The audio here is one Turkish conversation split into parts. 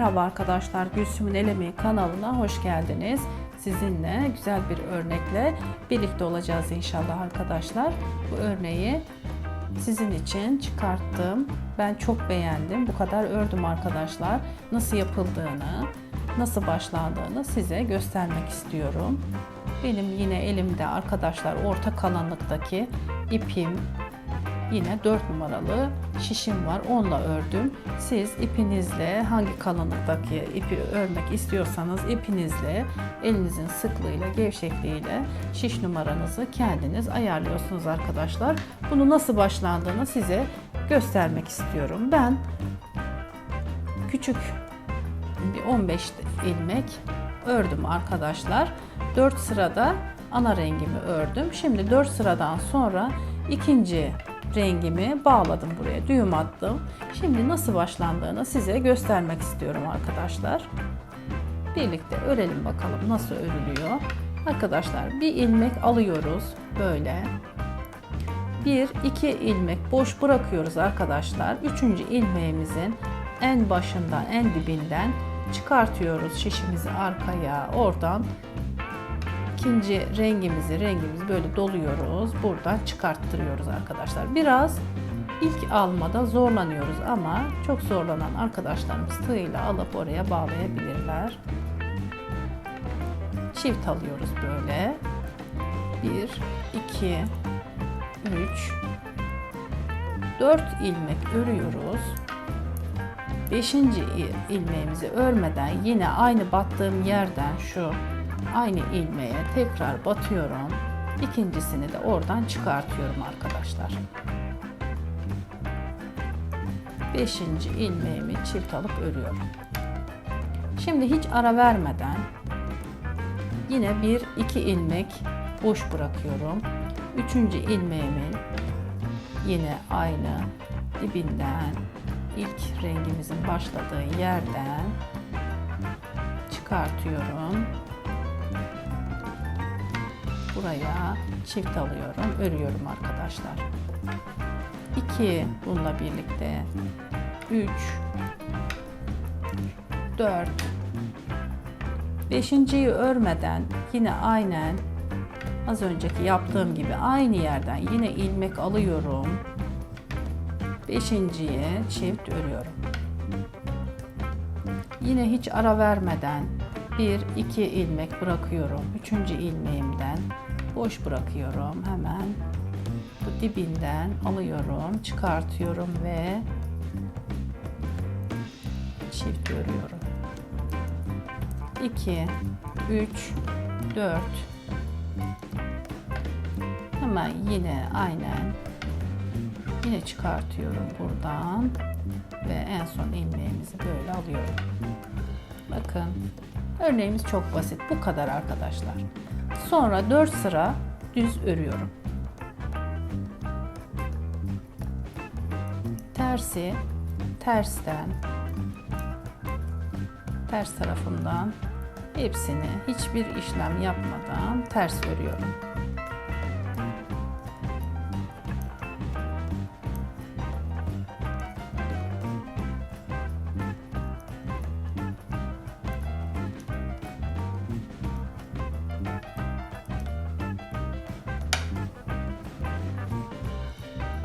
arkadaşlar. Gülsüm'ün Elemi kanalına hoş geldiniz. Sizinle güzel bir örnekle birlikte olacağız inşallah arkadaşlar. Bu örneği sizin için çıkarttım. Ben çok beğendim. Bu kadar ördüm arkadaşlar. Nasıl yapıldığını, nasıl başlandığını size göstermek istiyorum. Benim yine elimde arkadaşlar orta kalınlıktaki ipim yine 4 numaralı şişim var. Onunla ördüm. Siz ipinizle hangi kalınlıktaki ipi örmek istiyorsanız ipinizle elinizin sıklığıyla, gevşekliğiyle şiş numaranızı kendiniz ayarlıyorsunuz arkadaşlar. Bunu nasıl başlandığını size göstermek istiyorum. Ben küçük bir 15 ilmek ördüm arkadaşlar. 4 sırada ana rengimi ördüm. Şimdi 4 sıradan sonra ikinci rengimi bağladım buraya. Düğüm attım. Şimdi nasıl başlandığını size göstermek istiyorum arkadaşlar. Birlikte örelim bakalım nasıl örülüyor. Arkadaşlar bir ilmek alıyoruz böyle. Bir iki ilmek boş bırakıyoruz arkadaşlar. Üçüncü ilmeğimizin en başından en dibinden çıkartıyoruz şişimizi arkaya oradan ikinci rengimizi rengimizi böyle doluyoruz. Buradan çıkarttırıyoruz arkadaşlar. Biraz ilk almada zorlanıyoruz ama çok zorlanan arkadaşlarımız tığıyla alıp oraya bağlayabilirler. Çift alıyoruz böyle. 1 2 3 4 ilmek örüyoruz. 5. ilmeğimizi örmeden yine aynı battığım yerden şu aynı ilmeğe tekrar batıyorum. İkincisini de oradan çıkartıyorum arkadaşlar. 5. ilmeğimi çift alıp örüyorum. Şimdi hiç ara vermeden yine bir iki ilmek boş bırakıyorum. Üçüncü ilmeğimin yine aynı dibinden ilk rengimizin başladığı yerden çıkartıyorum. Buraya çift alıyorum, örüyorum arkadaşlar. 2 bununla birlikte 3 4 Beşinciyi örmeden yine aynen az önceki yaptığım gibi aynı yerden yine ilmek alıyorum. Beşinciye çift örüyorum. Yine hiç ara vermeden bir iki ilmek bırakıyorum. Üçüncü ilmeğimden boş bırakıyorum. Hemen bu dibinden alıyorum, çıkartıyorum ve çift örüyorum. 2 3 4 Hemen yine aynen Yine çıkartıyorum buradan ve en son ilmeğimizi böyle alıyorum. Bakın örneğimiz çok basit. Bu kadar arkadaşlar. Sonra 4 sıra düz örüyorum. Tersi tersten ters tarafından hepsini hiçbir işlem yapmadan ters örüyorum.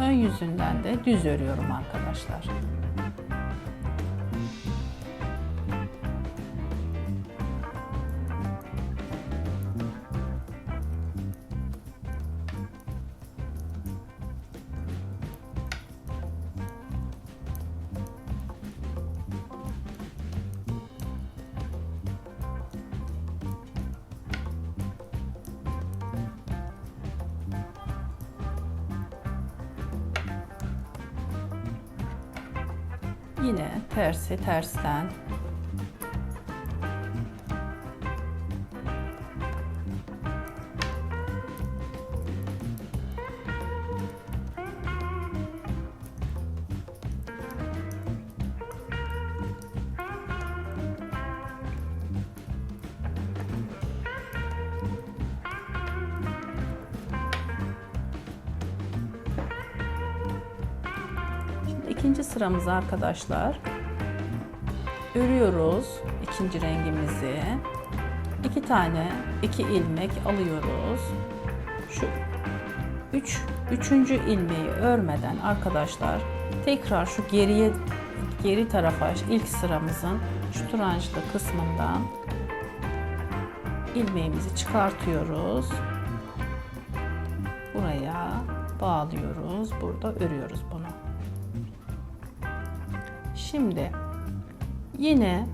Ön yüzünden de düz örüyorum arkadaşlar. Yine tersi tersten İkinci sıramız arkadaşlar örüyoruz ikinci rengimizi. İki tane, iki ilmek alıyoruz. Şu üç, üçüncü ilmeği örmeden arkadaşlar tekrar şu geriye geri tarafa ilk sıramızın şu turanjlı kısmından ilmeğimizi çıkartıyoruz. Buraya bağlıyoruz. Burada örüyoruz bunu. Şimdi yine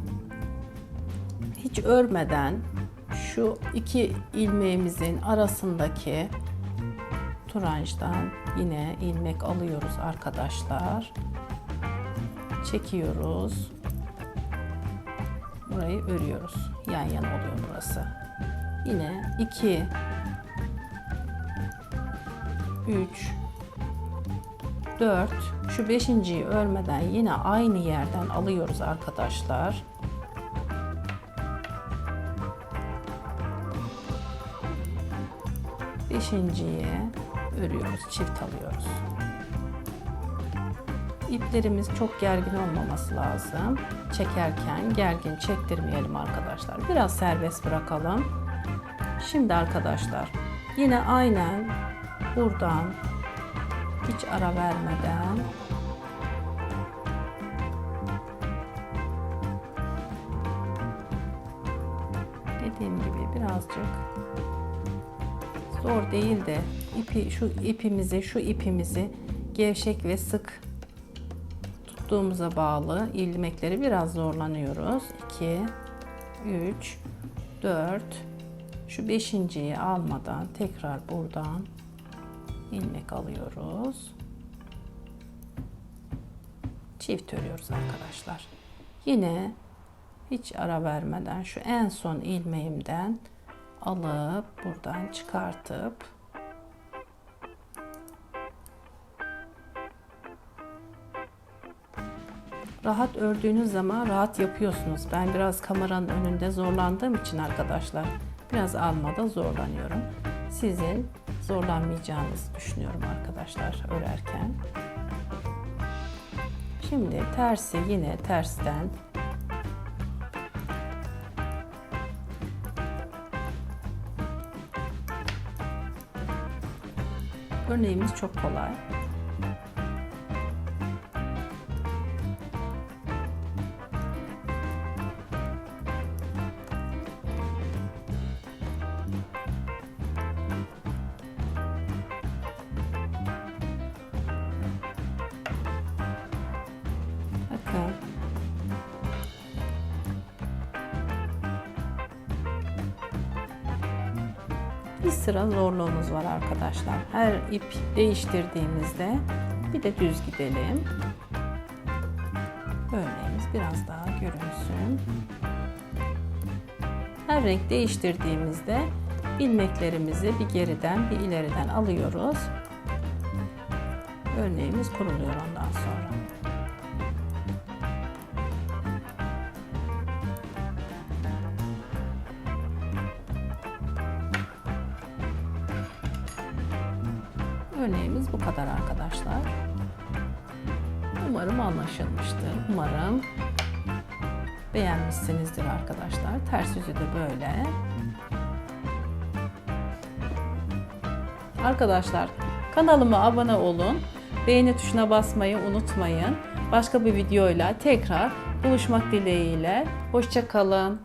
hiç örmeden şu iki ilmeğimizin arasındaki turanjdan yine ilmek alıyoruz arkadaşlar. Çekiyoruz. Burayı örüyoruz. Yan yana oluyor burası. Yine 2 3 4 şu beşinciyi örmeden yine aynı yerden alıyoruz arkadaşlar. Beşinciyi örüyoruz, çift alıyoruz. İplerimiz çok gergin olmaması lazım. Çekerken gergin çektirmeyelim arkadaşlar. Biraz serbest bırakalım. Şimdi arkadaşlar yine aynen buradan hiç ara vermeden dediğim gibi birazcık zor değil de ipi şu ipimizi şu ipimizi gevşek ve sık tuttuğumuza bağlı ilmekleri biraz zorlanıyoruz. 2 3 4 şu beşinciyi almadan tekrar buradan ilmek alıyoruz. Çift örüyoruz arkadaşlar. Yine hiç ara vermeden şu en son ilmeğimden alıp buradan çıkartıp rahat ördüğünüz zaman rahat yapıyorsunuz. Ben biraz kameranın önünde zorlandığım için arkadaşlar biraz almada zorlanıyorum. Sizin zorlanmayacağınızı düşünüyorum arkadaşlar örerken. Şimdi tersi yine tersten Örneğimiz çok kolay. Bir sıra zorluğumuz var arkadaşlar. Her ip değiştirdiğimizde bir de düz gidelim. Örneğimiz biraz daha görünsün. Her renk değiştirdiğimizde ilmeklerimizi bir geriden bir ileriden alıyoruz. Örneğimiz kuruluyor ondan sonra. Örneğimiz bu kadar arkadaşlar. Umarım anlaşılmıştır. Umarım beğenmişsinizdir arkadaşlar. Ters yüzü de böyle. Arkadaşlar kanalıma abone olun. Beğeni tuşuna basmayı unutmayın. Başka bir videoyla tekrar buluşmak dileğiyle. Hoşçakalın.